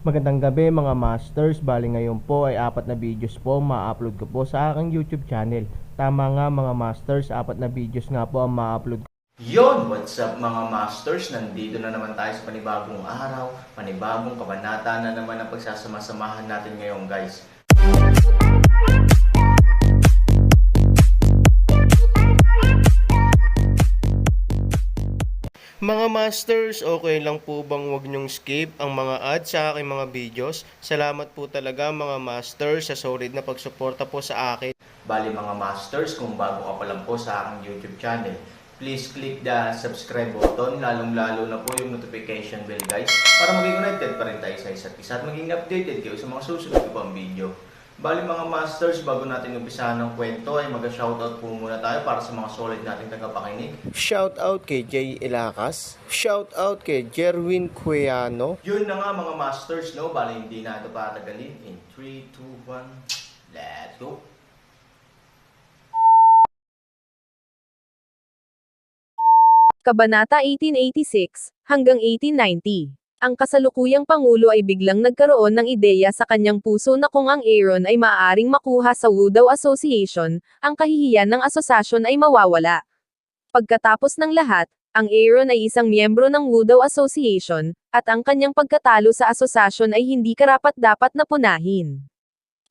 Magandang gabi mga masters, bali ngayon po ay apat na videos po ma-upload ko po sa aking YouTube channel. Tama nga mga masters, apat na videos nga po ang ma-upload ko. Yon, what's up mga masters? Nandito na naman tayo sa panibagong araw, panibagong kabanata na naman ang pagsasama-samahan natin ngayon guys. Mga masters, okay lang po bang wag nyong skip ang mga ads sa aking mga videos? Salamat po talaga mga masters sa solid na pagsuporta po sa akin. Bali mga masters, kung bago ka pa lang po sa aking YouTube channel, please click the subscribe button, lalong-lalo na po yung notification bell guys, para maging connected pa rin tayo sa isa't isa at maging updated kayo sa mga susunod ko pang video. Bali mga masters, bago natin umpisahan ng kwento ay mag-shoutout po muna tayo para sa mga solid nating tagapakinig. Shout out kay Jay Ilacas, shout out kay Jerwin Cueano, Yun na nga mga masters, no? Bali hindi na ito patagalin. In 3, 2, 1, let's go! Kabanata 1886 hanggang 1890. Ang kasalukuyang pangulo ay biglang nagkaroon ng ideya sa kanyang puso na kung ang Aaron ay maaaring makuha sa Wudaw Association, ang kahihiyan ng asosasyon ay mawawala. Pagkatapos ng lahat, ang Aaron ay isang miyembro ng Wudaw Association, at ang kanyang pagkatalo sa asosasyon ay hindi karapat-dapat na punahin.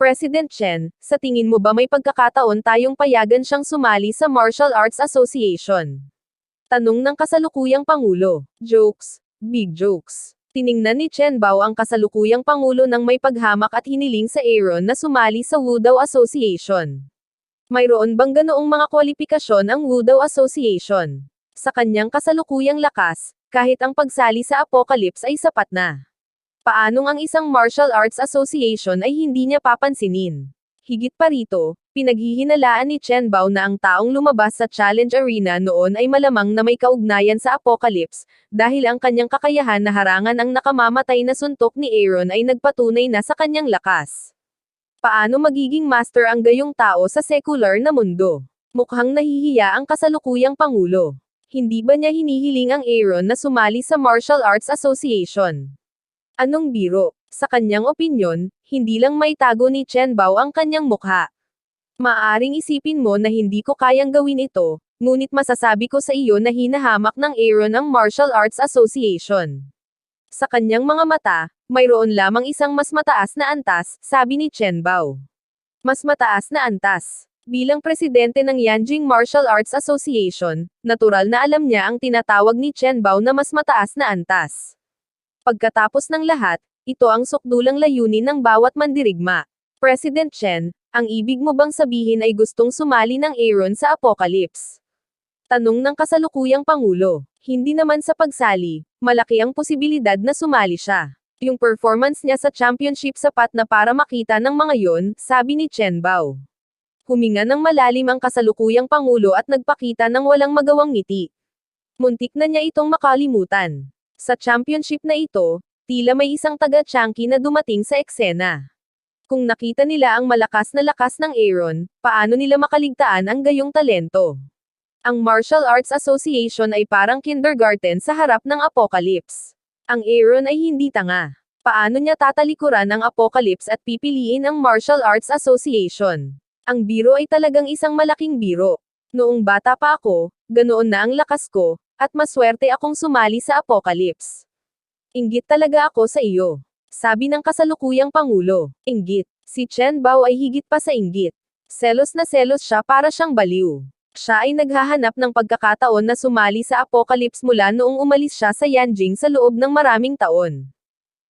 President Chen, sa tingin mo ba may pagkakataon tayong payagan siyang sumali sa Martial Arts Association? Tanong ng kasalukuyang Pangulo. Jokes. Big jokes. Tiningnan ni Chen Bao ang kasalukuyang Pangulo ng may paghamak at hiniling sa Aaron na sumali sa Wudaw Association. Mayroon bang ganoong mga kwalifikasyon ang Wudaw Association? Sa kanyang kasalukuyang lakas, kahit ang pagsali sa Apocalypse ay sapat na. Paanong ang isang martial arts association ay hindi niya papansinin? Higit pa rito, pinaghihinalaan ni Chen Bao na ang taong lumabas sa challenge arena noon ay malamang na may kaugnayan sa Apocalypse, dahil ang kanyang kakayahan na harangan ang nakamamatay na suntok ni Aaron ay nagpatunay na sa kanyang lakas. Paano magiging master ang gayong tao sa secular na mundo? Mukhang nahihiya ang kasalukuyang pangulo. Hindi ba niya hinihiling ang Aaron na sumali sa Martial Arts Association? Anong biro? Sa kanyang opinyon, hindi lang may tago ni Chen Bao ang kanyang mukha. Maaring isipin mo na hindi ko kayang gawin ito, ngunit masasabi ko sa iyo na hinahamak ng Aaron ang Martial Arts Association. Sa kanyang mga mata, mayroon lamang isang mas mataas na antas, sabi ni Chen Bao. Mas mataas na antas. Bilang presidente ng Yanjing Martial Arts Association, natural na alam niya ang tinatawag ni Chen Bao na mas mataas na antas. Pagkatapos ng lahat, ito ang sukdulang layunin ng bawat mandirigma. President Chen, ang ibig mo bang sabihin ay gustong sumali ng Aaron sa Apocalypse? Tanong ng kasalukuyang Pangulo. Hindi naman sa pagsali, malaki ang posibilidad na sumali siya. Yung performance niya sa championship sapat na para makita ng mga yon, sabi ni Chen Bao. Huminga ng malalim ang kasalukuyang Pangulo at nagpakita ng walang magawang ngiti. Muntik na niya itong makalimutan. Sa championship na ito, tila may isang taga-chunky na dumating sa eksena. Kung nakita nila ang malakas na lakas ng Aaron, paano nila makaligtaan ang gayong talento? Ang Martial Arts Association ay parang kindergarten sa harap ng Apocalypse. Ang Aaron ay hindi tanga. Paano niya tatalikuran ang Apocalypse at pipiliin ang Martial Arts Association? Ang biro ay talagang isang malaking biro. Noong bata pa ako, ganoon na ang lakas ko, at maswerte akong sumali sa Apocalypse. Inggit talaga ako sa iyo. Sabi ng kasalukuyang Pangulo. Inggit. Si Chen Bao ay higit pa sa inggit. Selos na selos siya para siyang baliw. Siya ay naghahanap ng pagkakataon na sumali sa Apocalypse mula noong umalis siya sa Yanjing sa loob ng maraming taon.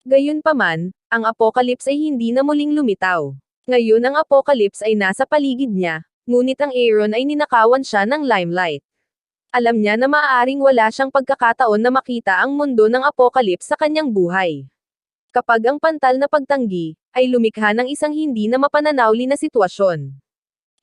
Gayunpaman, ang Apocalypse ay hindi na muling lumitaw. Ngayon ang Apocalypse ay nasa paligid niya, ngunit ang Aaron ay ninakawan siya ng limelight. Alam niya na maaaring wala siyang pagkakataon na makita ang mundo ng Apocalypse sa kanyang buhay. Kapag ang pantal na pagtanggi, ay lumikha ng isang hindi na mapananawli na sitwasyon.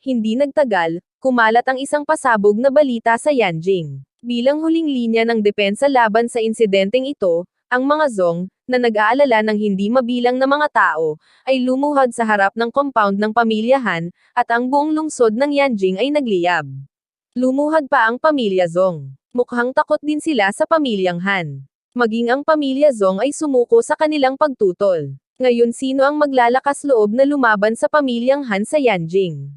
Hindi nagtagal, kumalat ang isang pasabog na balita sa Yanjing. Bilang huling linya ng depensa laban sa insidenteng ito, ang mga Zong, na nag-aalala ng hindi mabilang na mga tao, ay lumuhad sa harap ng compound ng pamilya Han, at ang buong lungsod ng Yanjing ay nagliyab. Lumuhad pa ang pamilya Zong. Mukhang takot din sila sa pamilyang Han. Maging ang pamilya Zong ay sumuko sa kanilang pagtutol. Ngayon sino ang maglalakas loob na lumaban sa pamilyang Han sa Yanjing?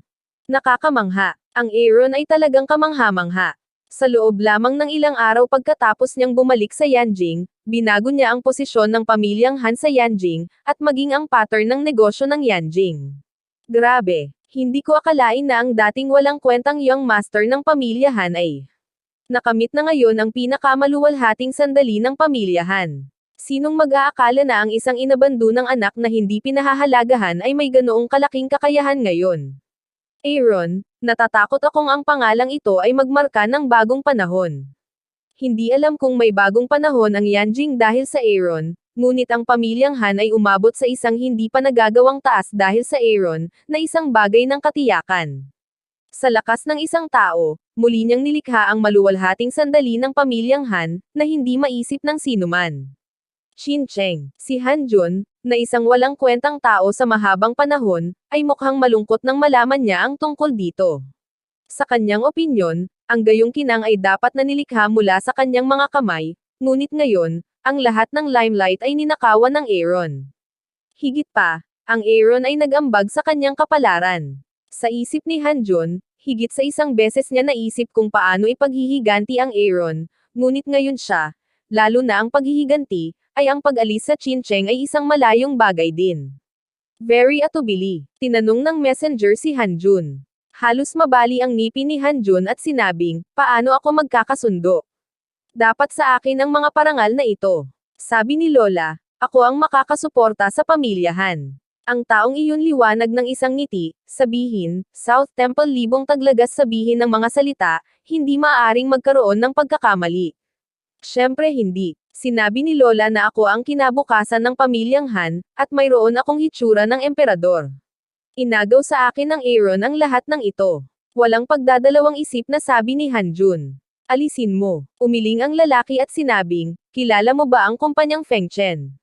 Nakakamangha. Ang Aaron ay talagang kamangha-mangha. Sa loob lamang ng ilang araw pagkatapos niyang bumalik sa Yanjing, binago niya ang posisyon ng pamilyang Han sa Yanjing, at maging ang pattern ng negosyo ng Yanjing. Grabe, hindi ko akalain na ang dating walang kwentang young master ng pamilya Han ay nakamit na ngayon ang pinakamaluwalhating sandali ng pamilya Han. Sinong mag-aakala na ang isang inabando ng anak na hindi pinahahalagahan ay may ganoong kalaking kakayahan ngayon? Aaron, natatakot akong ang pangalang ito ay magmarka ng bagong panahon. Hindi alam kung may bagong panahon ang Yanjing dahil sa Aaron, ngunit ang pamilyang Han ay umabot sa isang hindi pa nagagawang taas dahil sa Aaron, na isang bagay ng katiyakan. Sa lakas ng isang tao, muli niyang nilikha ang maluwalhating sandali ng pamilyang Han, na hindi maisip ng sinuman. Shin Cheng, si Han Jun, na isang walang kwentang tao sa mahabang panahon, ay mukhang malungkot nang malaman niya ang tungkol dito. Sa kanyang opinyon, ang gayong kinang ay dapat na nilikha mula sa kanyang mga kamay, ngunit ngayon, ang lahat ng limelight ay ninakawan ng Aaron. Higit pa, ang Aaron ay nagambag sa kanyang kapalaran. Sa isip ni Hanjun, higit sa isang beses niya naisip kung paano ipaghihiganti ang Aaron, ngunit ngayon siya, lalo na ang paghihiganti, ay ang pag-alis sa Chincheng ay isang malayong bagay din. Very atubili, tinanong ng messenger si Hanjun. Halos mabali ang ngipin ni Hanjun at sinabing, paano ako magkakasundo? Dapat sa akin ang mga parangal na ito. Sabi ni Lola, ako ang makakasuporta sa pamilyahan. Ang taong iyon liwanag ng isang ngiti, sabihin, South Temple libong taglagas sabihin ng mga salita, hindi maaring magkaroon ng pagkakamali. Siyempre hindi. Sinabi ni Lola na ako ang kinabukasan ng pamilyang Han, at mayroon akong hitsura ng emperador. Inagaw sa akin ng Aaron ang lahat ng ito. Walang pagdadalawang isip na sabi ni Hanjun. Alisin mo. Umiling ang lalaki at sinabing, kilala mo ba ang kumpanyang Feng Chen?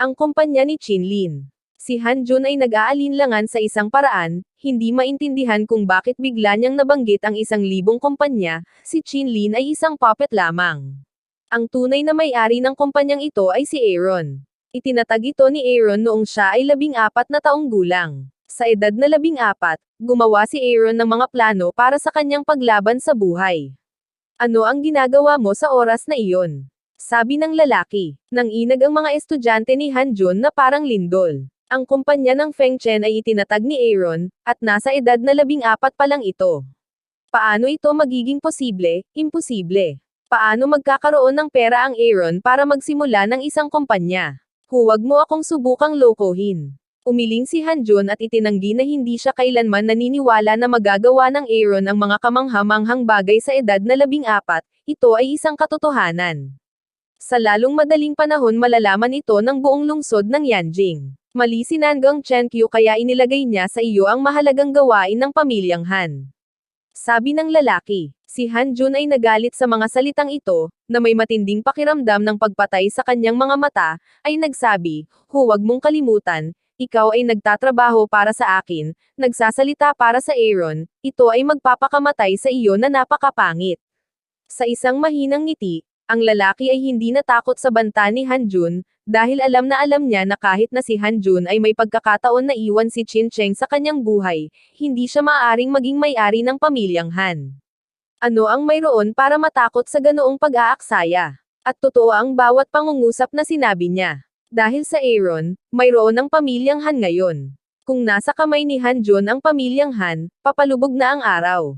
Ang kumpanya ni Chinlin. Si Hanjun ay nag-aalinlangan sa isang paraan, hindi maintindihan kung bakit bigla niyang nabanggit ang isang libong kumpanya, si Chinlin ay isang puppet lamang. Ang tunay na may-ari ng kumpanyang ito ay si Aaron. Itinatag ito ni Aaron noong siya ay labing apat na taong gulang. Sa edad na labing apat, gumawa si Aaron ng mga plano para sa kanyang paglaban sa buhay. Ano ang ginagawa mo sa oras na iyon? Sabi ng lalaki. Nang inag ang mga estudyante ni Hanjun na parang lindol. Ang kumpanya ng Feng Chen ay itinatag ni Aaron, at nasa edad na labing apat pa lang ito. Paano ito magiging posible? Imposible. Paano magkakaroon ng pera ang Aaron para magsimula ng isang kumpanya? Huwag mo akong subukang lokohin. Umiling si Hanjun at itinanggi na hindi siya kailanman naniniwala na magagawa ng Aaron ang mga kamanghamanghang bagay sa edad na labing apat, ito ay isang katotohanan. Sa lalong madaling panahon malalaman ito ng buong lungsod ng Yanjing. Mali si Nangang Chenkyu kaya inilagay niya sa iyo ang mahalagang gawain ng pamilyang Han. Sabi ng lalaki, si Han Jun ay nagalit sa mga salitang ito, na may matinding pakiramdam ng pagpatay sa kanyang mga mata, ay nagsabi, huwag mong kalimutan, ikaw ay nagtatrabaho para sa akin, nagsasalita para sa Aaron, ito ay magpapakamatay sa iyo na napakapangit. Sa isang mahinang ngiti, ang lalaki ay hindi natakot sa banta ni Hanjun, dahil alam na alam niya na kahit na si Hanjun ay may pagkakataon na iwan si Chin Cheng sa kanyang buhay, hindi siya maaaring maging may-ari ng pamilyang Han. Ano ang mayroon para matakot sa ganoong pag-aaksaya? At totoo ang bawat pangungusap na sinabi niya. Dahil sa Aaron, mayroon ng pamilyang Han ngayon. Kung nasa kamay ni Hanjun ang pamilyang Han, papalubog na ang araw.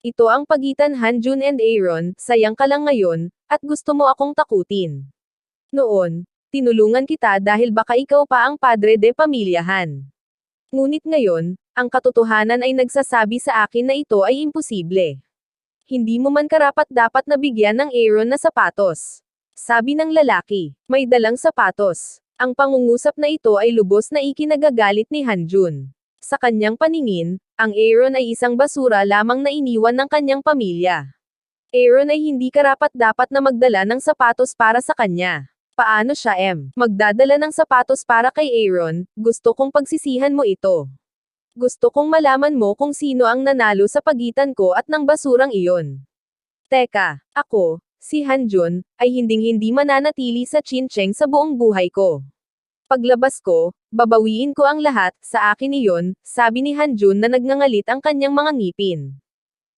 Ito ang pagitan Hanjun and Aaron, sayang ka lang ngayon, at gusto mo akong takutin. Noon, tinulungan kita dahil baka ikaw pa ang padre de pamilyahan. Ngunit ngayon, ang katotohanan ay nagsasabi sa akin na ito ay imposible. Hindi mo man karapat dapat nabigyan ng Aaron na sapatos. Sabi ng lalaki, may dalang sapatos. Ang pangungusap na ito ay lubos na ikinagagalit ni Hanjun. Sa kanyang paningin, ang Aaron ay isang basura lamang na iniwan ng kanyang pamilya. Aaron ay hindi karapat dapat na magdala ng sapatos para sa kanya. Paano siya M? Magdadala ng sapatos para kay Aaron, gusto kong pagsisihan mo ito. Gusto kong malaman mo kung sino ang nanalo sa pagitan ko at ng basurang iyon. Teka, ako, si Hanjun, ay hinding-hindi mananatili sa Chincheng sa buong buhay ko. Paglabas ko, babawiin ko ang lahat, sa akin iyon, sabi ni Hanjun na nagngangalit ang kanyang mga ngipin.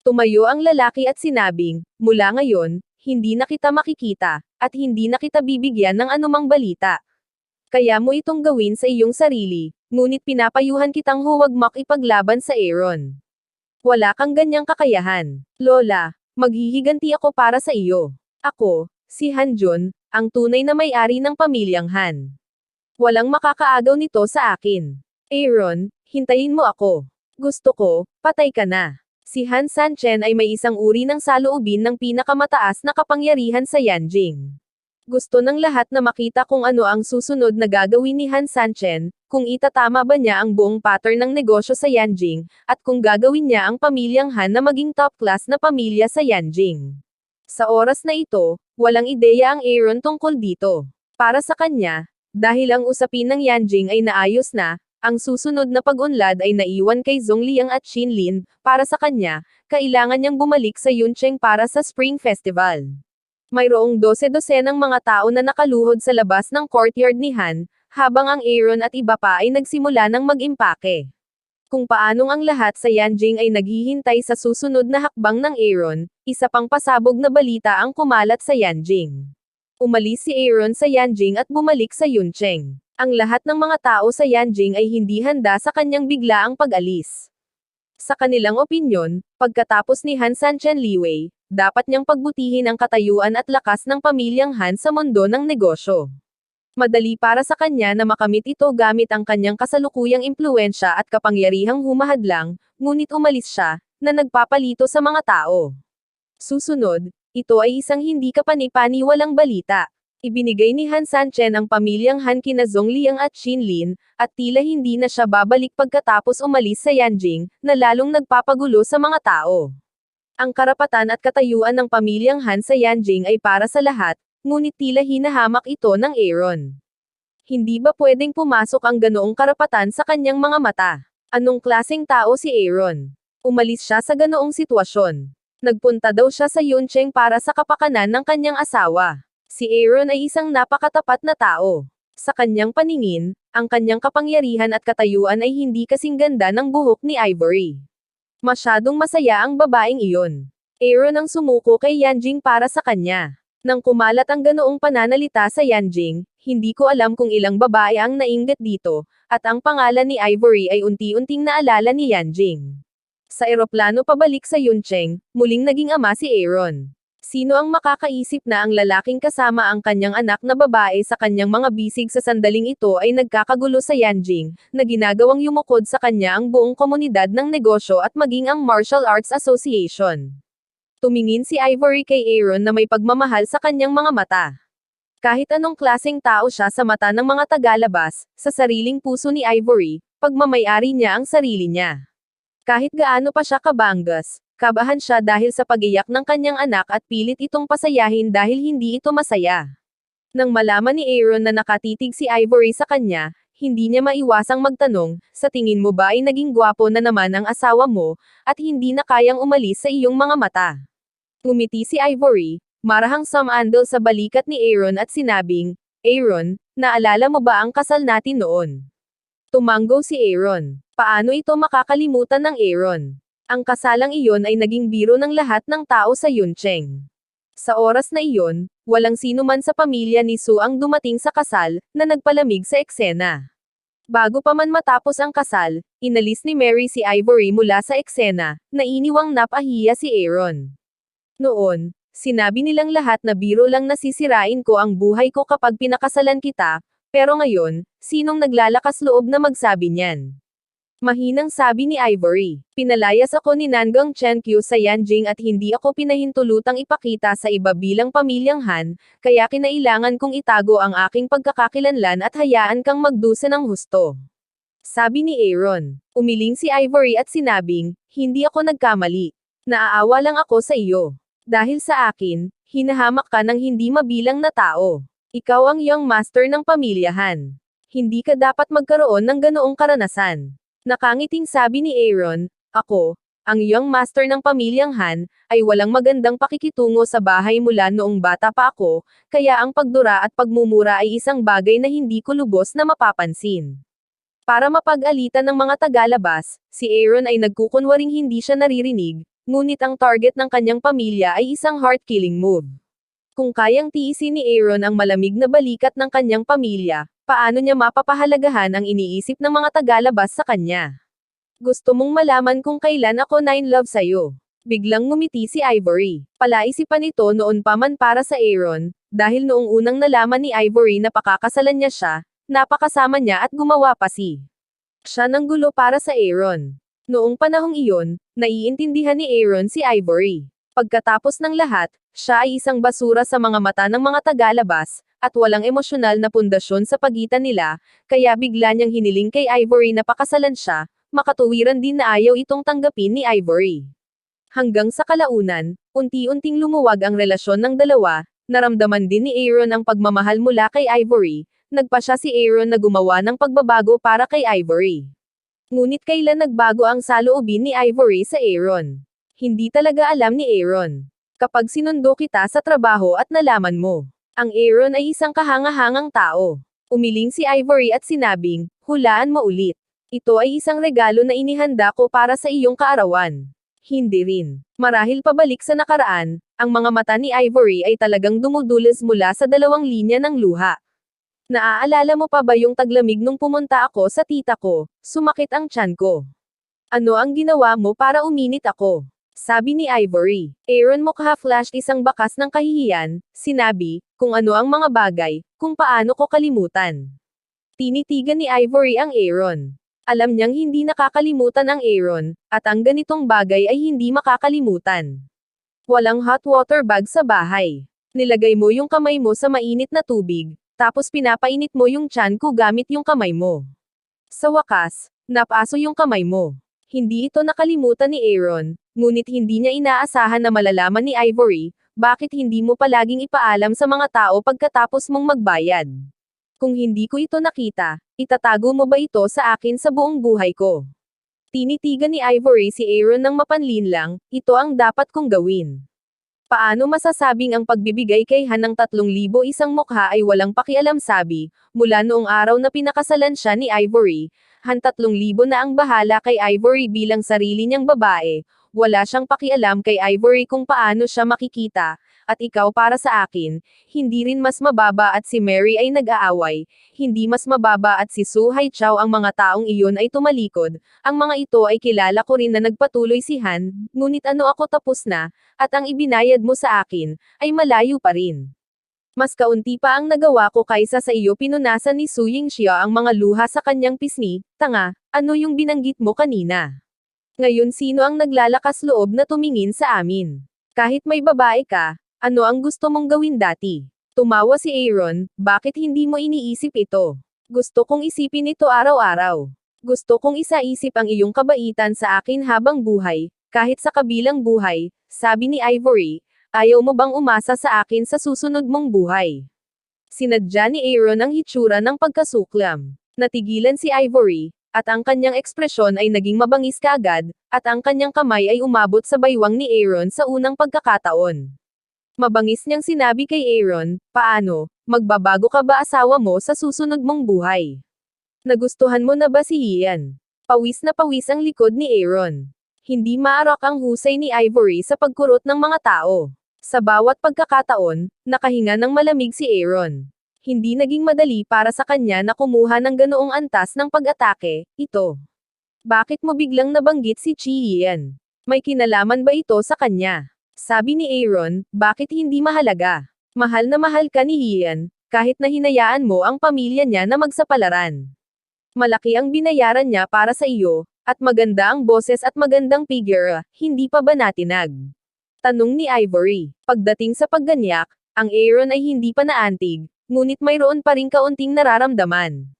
Tumayo ang lalaki at sinabing, mula ngayon, hindi na kita makikita, at hindi na kita bibigyan ng anumang balita. Kaya mo itong gawin sa iyong sarili, ngunit pinapayuhan kitang huwag makipaglaban sa Aaron. Wala kang ganyang kakayahan. Lola, maghihiganti ako para sa iyo. Ako, si Hanjun, ang tunay na may-ari ng pamilyang Han. Walang makakaagaw nito sa akin. Aaron, hintayin mo ako. Gusto ko, patay ka na. Si Han Sanchen ay may isang uri ng saloobin ng pinakamataas na kapangyarihan sa Yanjing. Gusto ng lahat na makita kung ano ang susunod na gagawin ni Han Sanchen, kung itatama ba niya ang buong pattern ng negosyo sa Yanjing, at kung gagawin niya ang pamilyang Han na maging top class na pamilya sa Yanjing. Sa oras na ito, walang ideya ang Aaron tungkol dito. Para sa kanya, dahil ang usapin ng Yanjing ay naayos na, ang susunod na pag-unlad ay naiwan kay Zongliang at Shinlin, para sa kanya, kailangan niyang bumalik sa Yuncheng para sa Spring Festival. Mayroong dose-dosenang mga tao na nakaluhod sa labas ng courtyard ni Han, habang ang Aaron at iba pa ay nagsimula ng mag-impake. Kung paanong ang lahat sa Yanjing ay naghihintay sa susunod na hakbang ng Aaron, isa pang pasabog na balita ang kumalat sa Yanjing. Umalis si Aaron sa Yanjing at bumalik sa Yuncheng. Ang lahat ng mga tao sa Yanjing ay hindi handa sa kanyang biglaang pag-alis. Sa kanilang opinyon, pagkatapos ni Han Sanchen Liwei, dapat niyang pagbutihin ang katayuan at lakas ng pamilyang Han sa mundo ng negosyo. Madali para sa kanya na makamit ito gamit ang kanyang kasalukuyang impluensya at kapangyarihang humahadlang, ngunit umalis siya, na nagpapalito sa mga tao. Susunod, ito ay isang hindi kapani-paniwalang balita. Ibinigay ni Han Sanchen ang pamilyang Han kina Zongliang at Shinlin, at tila hindi na siya babalik pagkatapos umalis sa Yanjing, na lalong nagpapagulo sa mga tao. Ang karapatan at katayuan ng pamilyang Han sa Yanjing ay para sa lahat, ngunit tila hinahamak ito ng Aaron. Hindi ba pwedeng pumasok ang ganoong karapatan sa kanyang mga mata? Anong klaseng tao si Aaron? Umalis siya sa ganoong sitwasyon. Nagpunta daw siya sa Yuncheng para sa kapakanan ng kanyang asawa. Si Aaron ay isang napakatapat na tao. Sa kanyang paningin, ang kanyang kapangyarihan at katayuan ay hindi kasing ganda ng buhok ni Ivory. Masyadong masaya ang babaeng iyon. Aaron ang sumuko kay Yanjing para sa kanya. Nang kumalat ang ganoong pananalita sa Yanjing, hindi ko alam kung ilang babae ang nainggit dito, at ang pangalan ni Ivory ay unti-unting naalala ni Yanjing. Sa eroplano pabalik sa Yuncheng, muling naging ama si Aaron. Sino ang makakaisip na ang lalaking kasama ang kanyang anak na babae sa kanyang mga bisig sa sandaling ito ay nagkakagulo sa Yanjing, na ginagawang yumukod sa kanya ang buong komunidad ng negosyo at maging ang Martial Arts Association. Tumingin si Ivory kay Aaron na may pagmamahal sa kanyang mga mata. Kahit anong klaseng tao siya sa mata ng mga tagalabas, sa sariling puso ni Ivory, pagmamayari niya ang sarili niya. Kahit gaano pa siya kabanggas, kabahan siya dahil sa pagiyak ng kanyang anak at pilit itong pasayahin dahil hindi ito masaya. Nang malaman ni Aaron na nakatitig si Ivory sa kanya, hindi niya maiwasang magtanong, sa tingin mo ba ay naging gwapo na naman ang asawa mo, at hindi na kayang umalis sa iyong mga mata? Ngumiti si Ivory, marahang samandal sa balikat ni Aaron at sinabing, Aaron, naalala mo ba ang kasal natin noon? Tumanggo si Aaron. Paano ito makakalimutan ng Aaron? Ang kasalang iyon ay naging biro ng lahat ng tao sa Yuncheng. Sa oras na iyon, walang sino man sa pamilya ni Su ang dumating sa kasal, na nagpalamig sa eksena. Bago pa man matapos ang kasal, inalis ni Mary si Ivory mula sa eksena, na iniwang napahiya si Aaron. Noon, sinabi nilang lahat na biro lang nasisirain ko ang buhay ko kapag pinakasalan kita, pero ngayon, sinong naglalakas loob na magsabi niyan? Mahinang sabi ni Ivory. Pinalayas ako ni Nangang Chen Qiu sa Yanjing at hindi ako pinahintulutang ipakita sa iba bilang pamilyang Han, kaya kinailangan kong itago ang aking pagkakakilanlan at hayaan kang magdusa ng husto. Sabi ni Aaron. Umiling si Ivory at sinabing, hindi ako nagkamali. Naaawa lang ako sa iyo. Dahil sa akin, hinahamak ka ng hindi mabilang na tao. Ikaw ang young master ng pamilyahan. Hindi ka dapat magkaroon ng ganoong karanasan. Nakangiting sabi ni Aaron, ako, ang young master ng pamilyang Han, ay walang magandang pakikitungo sa bahay mula noong bata pa ako, kaya ang pagdura at pagmumura ay isang bagay na hindi ko lubos na mapapansin. Para mapag-alitan ng mga tagalabas, si Aaron ay nagkukunwaring hindi siya naririnig, ngunit ang target ng kanyang pamilya ay isang heart-killing move. Kung kayang tiisin ni Aaron ang malamig na balikat ng kanyang pamilya, paano niya mapapahalagahan ang iniisip ng mga tagalabas sa kanya? Gusto mong malaman kung kailan ako nine love sa'yo. Biglang ngumiti si Ivory. Palaisipan ito noon pa man para sa Aaron, dahil noong unang nalaman ni Ivory na pakakasalan niya siya, napakasama niya at gumawa pa si. Siya ng gulo para sa Aaron. Noong panahong iyon, naiintindihan ni Aaron si Ivory. Pagkatapos ng lahat, siya ay isang basura sa mga mata ng mga tagalabas, at walang emosyonal na pundasyon sa pagitan nila, kaya bigla niyang hiniling kay Ivory na pakasalan siya, makatuwiran din na ayaw itong tanggapin ni Ivory. Hanggang sa kalaunan, unti-unting lumuwag ang relasyon ng dalawa, naramdaman din ni Aaron ang pagmamahal mula kay Ivory, nagpa siya si Aaron na gumawa ng pagbabago para kay Ivory. Ngunit kailan nagbago ang saloobin ni Ivory sa Aaron? Hindi talaga alam ni Aaron. Kapag sinundo kita sa trabaho at nalaman mo, ang Aaron ay isang kahanga-hangang tao. Umiling si Ivory at sinabing, hulaan mo ulit. Ito ay isang regalo na inihanda ko para sa iyong kaarawan. Hindi rin. Marahil pabalik sa nakaraan, ang mga mata ni Ivory ay talagang dumudulas mula sa dalawang linya ng luha. Naaalala mo pa ba yung taglamig nung pumunta ako sa tita ko, sumakit ang tiyan ko. Ano ang ginawa mo para uminit ako? Sabi ni Ivory. Aaron mukha flashed isang bakas ng kahihiyan, sinabi, kung ano ang mga bagay, kung paano ko kalimutan. Tinitigan ni Ivory ang Aaron. Alam niyang hindi nakakalimutan ang Aaron, at ang ganitong bagay ay hindi makakalimutan. Walang hot water bag sa bahay. Nilagay mo yung kamay mo sa mainit na tubig, tapos pinapainit mo yung tiyan ko gamit yung kamay mo. Sa wakas, napaso yung kamay mo. Hindi ito nakalimutan ni Aaron, ngunit hindi niya inaasahan na malalaman ni Ivory, bakit hindi mo palaging ipaalam sa mga tao pagkatapos mong magbayad. Kung hindi ko ito nakita, itatago mo ba ito sa akin sa buong buhay ko? Tinitigan ni Ivory si Aaron ng mapanlin lang, ito ang dapat kong gawin. Paano masasabing ang pagbibigay kay Han ng 3,000 isang mukha ay walang pakialam sabi, mula noong araw na pinakasalan siya ni Ivory, Han 3,000 na ang bahala kay Ivory bilang sarili niyang babae, wala siyang pakialam kay Ivory kung paano siya makikita, at ikaw para sa akin, hindi rin mas mababa at si Mary ay nag-aaway, hindi mas mababa at si Su Hai Chao ang mga taong iyon ay tumalikod, ang mga ito ay kilala ko rin na nagpatuloy si Han, ngunit ano ako tapos na, at ang ibinayad mo sa akin, ay malayo pa rin. Mas kaunti pa ang nagawa ko kaysa sa iyo pinunasan ni Su Yingxia ang mga luha sa kanyang pisngi, tanga, ano yung binanggit mo kanina? Ngayon sino ang naglalakas loob na tumingin sa amin? Kahit may babae ka, ano ang gusto mong gawin dati? Tumawa si Aaron, bakit hindi mo iniisip ito? Gusto kong isipin ito araw-araw. Gusto kong isaisip ang iyong kabaitan sa akin habang buhay, kahit sa kabilang buhay, sabi ni Ivory, ayaw mo bang umasa sa akin sa susunod mong buhay? Sinadya ni Aaron ang hitsura ng pagkasuklam. Natigilan si Ivory, at ang kanyang ekspresyon ay naging mabangis kaagad, at ang kanyang kamay ay umabot sa baywang ni Aaron sa unang pagkakataon. Mabangis niyang sinabi kay Aaron, paano, magbabago ka ba asawa mo sa susunod mong buhay? Nagustuhan mo na ba si Ian? Pawis na pawis ang likod ni Aaron. Hindi maarak ang husay ni Ivory sa pagkurot ng mga tao. Sa bawat pagkakataon, nakahinga ng malamig si Aaron. Hindi naging madali para sa kanya na kumuha ng ganoong antas ng pag-atake, ito. Bakit mo biglang nabanggit si Chi Ian? May kinalaman ba ito sa kanya? Sabi ni Aaron, bakit hindi mahalaga? Mahal na mahal ka ni Ian, kahit na hinayaan mo ang pamilya niya na magsapalaran. Malaki ang binayaran niya para sa iyo, at maganda ang boses at magandang figure, hindi pa ba natinag? Tanong ni Ivory. Pagdating sa pagganyak, ang Aaron ay hindi pa naantig, ngunit mayroon pa rin kaunting nararamdaman.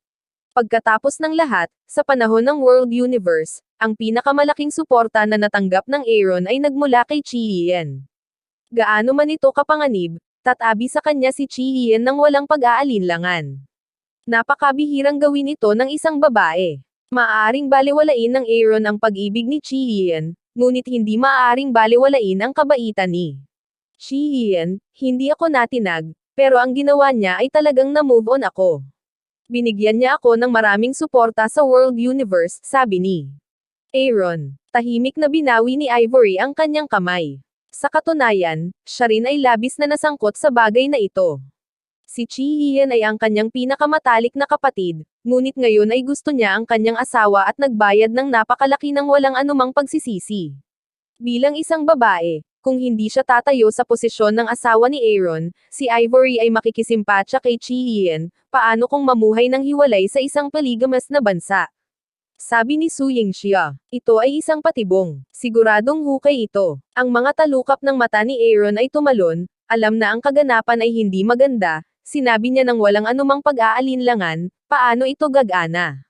Pagkatapos ng lahat, sa panahon ng World Universe, ang pinakamalaking suporta na natanggap ng Aaron ay nagmula kay Chi Ian. Gaano man ito kapanganib, tatabi sa kanya si Chi Ian nang walang pag-aalinlangan. Napakabihirang gawin ito ng isang babae. Maaaring baliwalain ng Aaron ang pag-ibig ni Chi Ian, ngunit hindi maaaring baliwalain ang kabaitan ni Shi Ian, hindi ako natinag, pero ang ginawa niya ay talagang na-move on ako. Binigyan niya ako ng maraming suporta sa World Universe, sabi ni Aaron. Tahimik na binawi ni Ivory ang kanyang kamay. Sa katunayan, siya rin ay labis na nasangkot sa bagay na ito. Si Chi Ian ay ang kanyang pinakamatalik na kapatid, ngunit ngayon ay gusto niya ang kanyang asawa at nagbayad ng napakalaki ng walang anumang pagsisisi. Bilang isang babae, kung hindi siya tatayo sa posisyon ng asawa ni Aaron, si Ivory ay makikisimpatsa kay Chi Ian, paano kung mamuhay ng hiwalay sa isang polygamous na bansa. Sabi ni Su Yingxia, ito ay isang patibong. Siguradong hukay ito. Ang mga talukap ng mata ni Aaron ay tumalon, alam na ang kaganapan ay hindi maganda, sinabi niya ng walang anumang pag-aalinlangan, paano ito gagana.